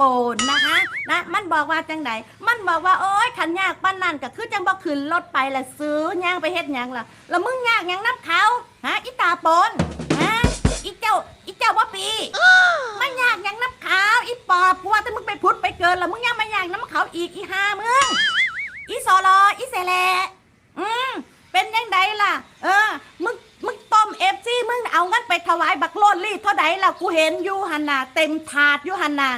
ขั้นคากตาโปนนะคะนะมันบอกว่าจังไดมันบอกว่าโอ๊ยขันยากป้านนั่นก็คือจังบ่ขึ้นรถไปละซื้อย่างไปเฮ็ดหยังล่ะแล้วมึงยากหยังน้ำเขาฮะอีตาโปนฮะอีเจ้าอีเจ้าบ่ปีมันยากหยังน้ำขาวอีปอบกูว่าแต่มึงไปพุดไปเกินแล้วมึงยังมายากน้ำขาวอีกอีห้ามึงอีสอลออีเสแลอืมเป็นยังไงล่ะ เออมึงมึงต้มเอฟซีมึงเอางั้นไปถวายบักโลดลี่เท่าใดล่ะกูเห็นอยู่หันนาเต็มถาดอยู่หันนา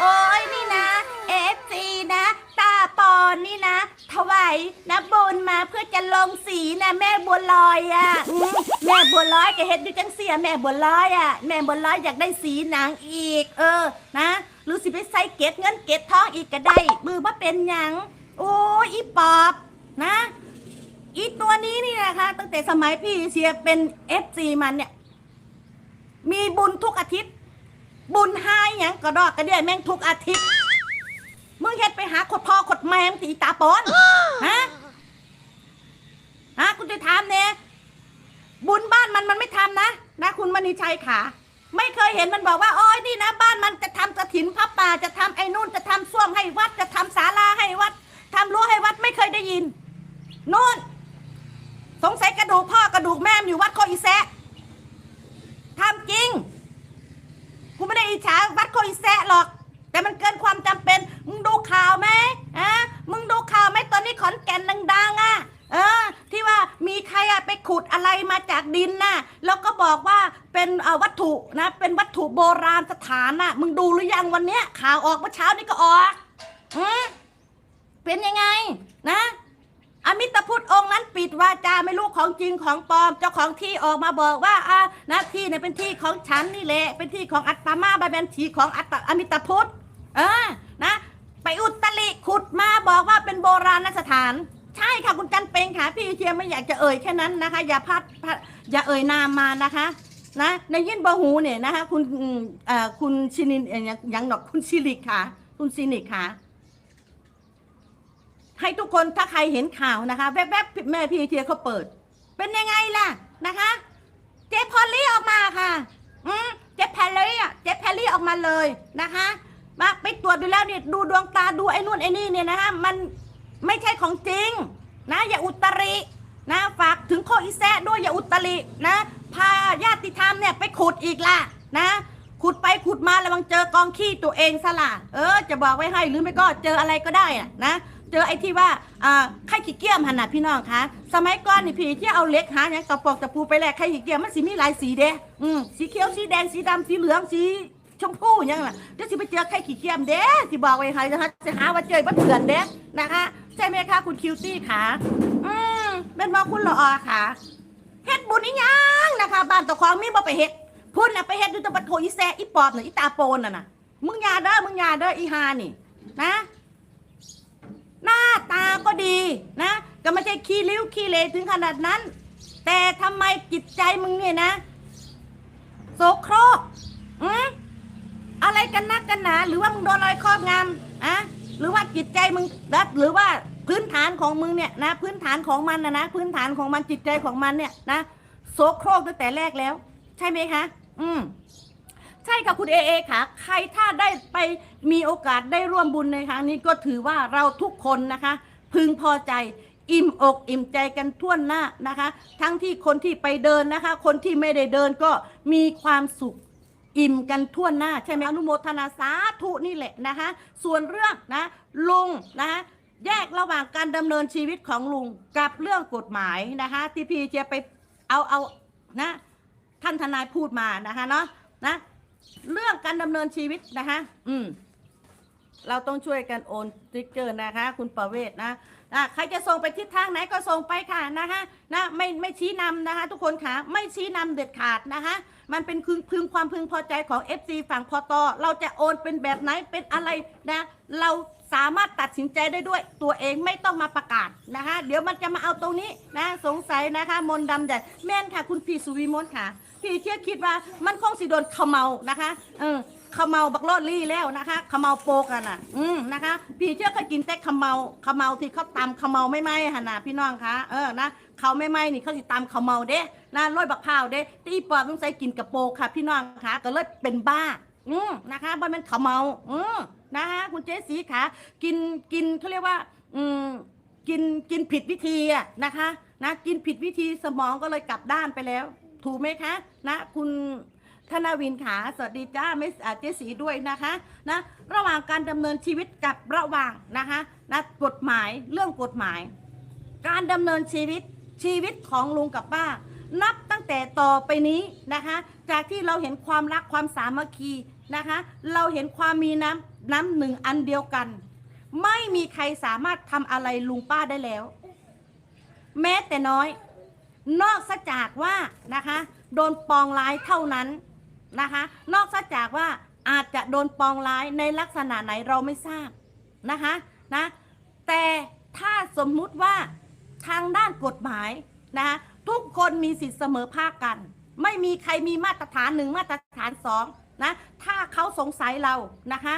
โอ้ยนี่นะเอฟซีนะ ตาปอนนี่นะ ถวายนะบุญมาเพื่อจะลงสีนะแม่บัวลอยอะอืมแม่บัวลอยแกเห็นอยู่จังเสียแม่บัวลอยอะ แม่บัวลอยอยากได้สีหนังอีก เออนะรือสิไปใส่เก็ดเงินเก็ดทองอีกก็ได้ มือว่าเป็นหยัง โอ้ยอีปอบนะ อีตัวนี้นี่นะคะ ตั้งแต่สมัยพี่เชียร์เป็นเอฟซีมันเนี่ย มีบุญทุกอาทิตย์ บุญให้หยังกระดอกกระเดี่ยแม่งทุกอาทิตย์มึงเฮ็ดไปหาขดพ่อขดแม่มงตีตาปอนฮะฮะคุณจะถามเนี่ยบุญบ้านมันมันไม่ทำนะนะ คุณมณีชัยขาไม่เคยเห็นมันบอกว่าโอ้ยนี่นะบ้านมันจะทำกระถินพระป่าจะทำไอ้นู่นจะทำส้วมให้วัดจะทำศาลาให้วัดทำรั้วให้วัดไม่เคยได้ยินนู่น สงสัยกระดูกพ่อกระดูกแม่มนอยู่วัดโคอีแซะทำจริง กูไม่ได้อิจฉาวัดโคอีแซะหรอก แต่มันเกินความจำเป็น มึงดูข่าวไหมอะมึงดูข่าวไหมตอนนี้ขอนแก่นดังๆอะเออที่ว่ามีใครอะไปขุดอะไรมาจากดินน่ะแล้วก็บอกว่าเป็นวัตถุนะ เป็นวัตถุโบราณสถานน่ะ มึงดูหรือยังวันเนี้ยข่าวออกเมื่อเช้านี้ก็ออกอืมเป็นยังไงนะ อมิตรพุทธองค์นั้น ปิดวาจาไม่รู้ของจริงของปลอม เจ้าของที่ออกมาบอกว่าอ่านะที่เนี่ยเป็นที่ของฉันนี่แหละ เป็นที่ของอัตมาบาเป็นที่ของอัตอมิตพุทธเออนะไปอุตริขุดมาบอกว่าเป็นโบราณสถาน ใช่ค่ะคุณจันเปงค่ะพี่เทียมไม่อยากจะเอ่ยแค่นั้นนะคะ อย่าพัดพัดอย่าเอ่ยนามมานะคะนะในยินบอหูเนี่ยนะคะคุณเอ่อคุณชินินอ่อยังยังหนอกคุณซิลิกค่ะ คุณซินิกค่ะ ให้ทุกคนถ้าใครเห็นข่าวนะคะ แวบๆแม่พี่เทียเขาเปิด เป็นยังไงล่ะนะคะ เจ๊พอลลี่ออกมาค่ะอืมเจ๊แพรลี่อะเจ๊แพรลี่ออกมาเลยนะคะมาไปตรวจดูแล้วเนี่ยดูดวงตาดูไอ้นู่นไอ้นี่เนี่ยนะคะมันไม่ใช่ของจริงนะอย่าอุตรินะฝากถึงโคอีแซะด้วยอย่าอุตรินะพาญาติธรรมเนี่ยไปขุดอีกล่ะนะ ขุดไปขุดมาระวังเจอกองขี้ตัวเองซะล่ะเออ จะบอกไว้ให้หรือไม่ก็เจออะไรก็ได้อะนะ เจอไอ้ที่ว่าอ่าไข่ขี้เกียมหันน่ะพี่น้องคะสมัยก่อนนี่พี่ที่เอาเหล็กหาอย่างตะปอกตะปูไปแลกไข่ขี้เกียมมันสิมีหลายสีเด้อืมสีเขียวสีแดงสีดำสีเหลืองสีชมพูย่างล่ะเดี๋ยวสิไปเจอไข่ขี้เกียมเด้ที่บอกไว้ให้นะคะจะหาว่าเจอว่าเถื่อนเด้นะคะใช่ไหมคะคุณคิวตี้ค่ะอืมเป็นบอกคุณละออค่ะเฮ็ดบุญอีหยังนะคะบ้านตะคองมีบ่ไปเฮ็ดพุ่นน่ะไปเฮ็ดอยู่ตะบัดโทอีแซอีปอบน่ะอีตาโปนน่ะน่ะมึงยาเด้อมึงยาเด้ออีฮานี่นะ หน้าตาก็ดีนะ ก็ไม่ใช่ขี้ริ้วขี้เลถึงขนาดนั้น แต่ทำไมจิตใจมึงเนี่ยนะโสโครกอืมอะไรกันนักกันหนาหรือว่ามึงโดนอะไรครอบงำอะหรือว่าจิตใจมึงรัดหรือว่าพื้นฐานของมึงเนี่ยนะ พื้นฐานของมันนะนะพื้นฐานของมันจิตใจของมันเนี่ยนะโสโครกตั้งแต่แรกแล้ว ใช่ไหมคะ อืมใช่ค่ะคุณเอเอค่ะ ใครถ้าได้ไปมีโอกาสได้ร่วมบุญในครั้งนี้ก็ถือว่าเราทุกคนนะคะ พึงพอใจ อิ่มอกอิ่มใจกันทั่วหน้านะคะ ทั้งที่คนที่ไปเดินนะคะ คนที่ไม่ได้เดินก็มีความสุขอิ่มกันทั่วหน้า ใช่ไหมอนุโมทนาสาธุนี่แหละนะคะ ส่วนเรื่องนะลุงนะคะแยกระหว่างการดำเนินชีวิตของลุงกับเรื่องกฎหมายนะคะที่พี่จะไปเอาเอานะท่านทนายพูดมานะคะเนาะนะเรื่องการดำเนินชีวิตนะคะ อืมเราต้องช่วยกันโอนสติ๊กเกอร์นะคะ คุณประเวศนะ นะใครจะส่งไปทิศทางไหนก็ส่งไปค่ะนะคะนะไม่ไม่ชี้นำนะคะทุกคนค่ะไม่ชี้นำเด็ดขาดนะคะมันเป็นพึงพึงความพึงพอใจของ FC ฝั่งพอตอเราจะโอนเป็นแบบไหนเป็นอะไรนะเราสามารถตัดสินใจได้ด้วยตัวเองไม่ต้องมาประกาศนะคะเดี๋ยวมันจะมาเอาตรงนี้นะสงสัยนะคะ มนดำแต่แม่นค่ะ คุณพี่สุวิมลค่ะ พี่เชื่อคิดว่ามันคงสิโดนเขมเมานะคะเออ ขมเมาบักโลดลี่แล้วนะคะขมเมาโปกันอะ อืมนะคะพี่เชื่อเคยกินแต่ขมเมาขมเมาที่เขาตำเขมเมาไม่ไหมหนนะพี่น้องคะเออนะเขาไม่ไหมนี่เขาสิตำเขมเมาเด้นะร้อยบักพร้าวเด้ตีปอบต้องใส่กินกระโปรงค่ะ พี่น้องคะก็เลยเป็นบ้า อืมนะคะบอยมันขาเมา อืมนะคะคุณเจสีขากินกินเขาเรียกว่า อืมกินกินผิดวิธีอะนะคะ นะกินผิดวิธีสมองก็เลยกลับด้านไปแล้ว ถูกไหมคะ นะ คุณ ธนาวินขาสวัสดีจ้าไม่เจสีด้วยนะคะนะระหว่างการดำเนินชีวิตกับระหว่างนะคะนะกฎหมายเรื่องกฎหมาย การดำเนินชีวิตชีวิตของลุงกับป้า นับตั้งแต่ต่อไปนี้นะคะ จากที่เราเห็นความรักความสามัคคีนะคะ เราเห็นความมีน้ำน้ำหนึ่งอันเดียวกัน ไม่มีใครสามารถทำอะไรลุงป้าได้แล้ว แม้แต่น้อย นอกจากว่านะคะ โดนปองร้ายเท่านั้น นะคะ นอกจากว่าอาจจะโดนปองร้ายในลักษณะไหนเราไม่ทราบนะคะนะแต่ถ้าสมมุติว่าทางด้านกฎหมายนะคะทุกคนมีสิทธิเสมอภาคกัน ไม่มีใครมีมาตรฐานหนึ่งมาตรฐานสองนะถ้าเขาสงสัยเรานะคะ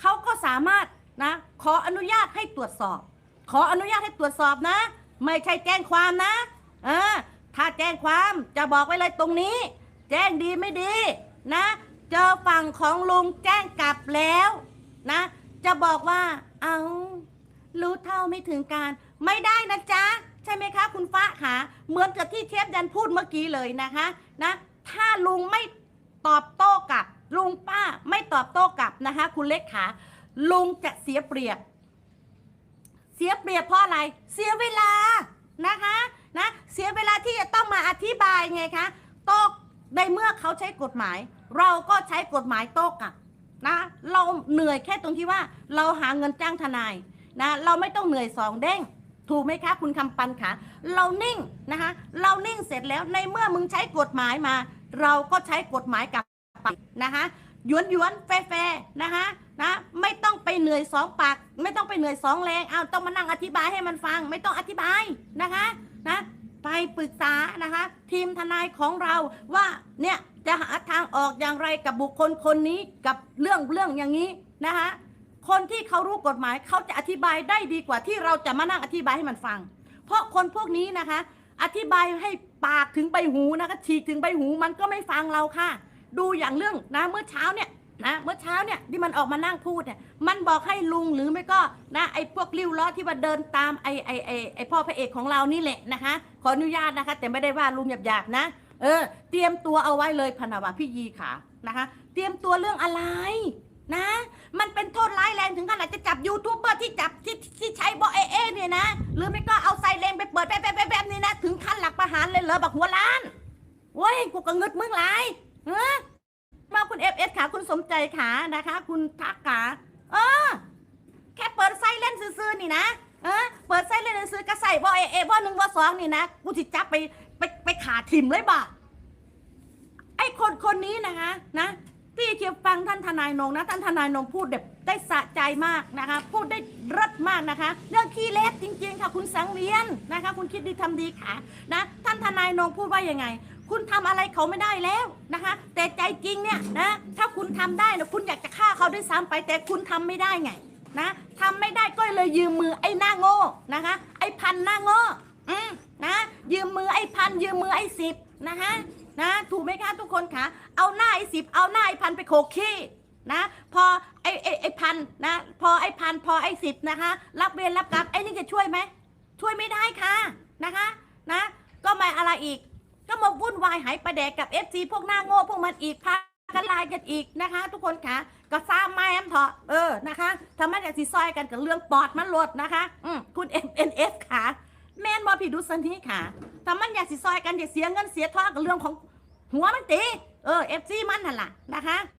เขาก็สามารถนะขออนุญาตให้ตรวจสอบ ขออนุญาตให้ตรวจสอบนะ ไม่ใช่แจ้งความนะเออถ้าแจ้งความจะบอกไว้เลยตรงนี้ แจ้งดีไม่ดี นะ เจอฝั่งของลุงแจ้งกลับแล้วนะ จะบอกว่า เอารู้เท่าไม่ถึงการ ไม่ได้นะจ๊ะ ใช่ไหมคะ คุณฟ้าขาเหมือนกับที่เชฟดันพูดเมื่อกี้เลยนะคะนะ ถ้าลุงไม่ตอบโต้กลับ ลุงป้าไม่ตอบโต้กลับนะคะ คุณเล็กขาลุงจะเสียเปรียบ เสียเปรียบเพราะอะไร เสียเวลานะคะนะเสียเวลาที่จะต้องมาอธิบายไงคะโต้ ในเมื่อเขาใช้กฎหมาย เราก็ใช้กฎหมายโต้กลับนะ เราเหนื่อยแค่ตรงที่ว่าเราหาเงินจ้างทนายนะเราไม่ต้องเหนื่อยสองเด้ง ถูกไหมคะ คุณคำปันคะเรานิ่งนะคะเรานิ่งเสร็จแล้วในเมื่อมึงใช้กฎหมายมา เราก็ใช้กฎหมายกลับไปนะคะหยวนหยวนแฟร์นะคะนะไม่ต้องไปเหนื่อยสองปาก ไม่ต้องไปเหนื่อยสองแรงเอาต้องมานั่งอธิบายให้มันฟัง ไม่ต้องอธิบายนะคะนะ ไปปรึกษานะคะ ทีมทนายของเราว่าเนี่ยจะหาทางออกอย่างไรกับบุคคลคนนี้กับเรื่องเรื่องอย่างนี้นะคะคนที่เขารู้กฎหมายเขาจะอธิบายได้ดีกว่าที่เราจะมานั่งอธิบายให้มันฟัง เพราะคนพวกนี้นะคะ อธิบายให้ปากถึงใบหูนะคะฉีกถึงใบหูมันก็ไม่ฟังเราค่ะ ดูอย่างเรื่องนะเมื่อเช้าเนี่ย นะเมื่อเช้าเนี่ยที่มันออกมานั่งพูดเนี่ยมันบอกให้ลุงหรือไม่ก็นะไอ้พวกริ้วล้อที่ว่าเดินตามไอ้ไอ้ไอ้ไอ้พ่อพระเอกของเรานี่แหละนะคะ ขออนุญาตนะคะ แต่ไม่ได้ว่าลุงหยาบๆนะ เออ เตรียมตัวเอาไว้เลยพนาวาพี่ยีขานะคะ เตรียมตัวเรื่องอะไรนะ มันเป็นโทษร้ายแรงถึงขนาดจะจับยูทูบเบอร์ที่จับที่ที่ใช้บอเอเอเนี่ยนะ หรือไม่ก็เอาไซเรนไปเปิดแบบแบบแบบแบนี้นะ ถึงขั้นหลักประหารเลยเหรอบักหัวล้านโว้ยกูก็งึดมึงหลายเออ คุณเอฟเอสขาคุณสมใจขานะคะ คุณทักขาเออ แค่เปิดไซเรนซื่อๆนี่นะเออเปิดไซเรนซื่อก็ใส่บอเอเอบอหนึ่งบอสองนี่นะกูจะจับไปไปไปขาทิมเลยบ่ไอ้คนคนนี้นะคะนะพี่เชียวฟังท่านทนายนงนะ ท่านทนายนงพูดแบบได้สะใจมากนะคะ พูดได้รสมากนะคะ เรื่องขี้เล็กจริงๆค่ะคุณสังเวียนนะคะ คุณคิดดีทำดีค่ะนะ ท่านทนายนงพูดว่ายังไง คุณทำอะไรเขาไม่ได้แล้วนะคะ แต่ใจจริงเนี่ยนะถ้าคุณทำได้นะคุณอยากจะฆ่าเขาด้วยซ้ำไป แต่คุณทำไม่ได้ไงนะทำไม่ได้ก็เลยยืมมือไอ้หน้าโง่นะคะ ไอ้พันหน้าโง่อืมนะยืมมือไอ้พันยืมมือไอ้สิบนะคะนะถูกไหมคะทุกคนคะเอาหน้าไอ้สิบเอาหน้าไอ้พันไปโขกขี้นะพอไอ้ไอ้ไอ้พันนะพอไอ้พันพอไอ้สิบนะคะ รับเวรรับกรรมไอ้นี่จะช่วยไหมช่วยไม่ได้ค่ะนะคะนะก็มาอะไรอีก ก็มาวุ่นวายหายประแดกกับเอฟซีพวกหน้าโง่พวกมันอีกพากันลายกันอีกนะคะ ทุกคนคะก็ซ้ำมาแอมเถอะเออนะคะทำไมอยากสิซอยกันกับเรื่องปอดมันหลดนะคะ อืมคุณ M N F ค่ะ แมนบอผิดดุสันทีค่ะทำมันอยากสีซอยกันอยาเสียเงินเสียทองกับเรื่องของหัวมันตีเออเอฟซีมันนั่นล่ะนะคะ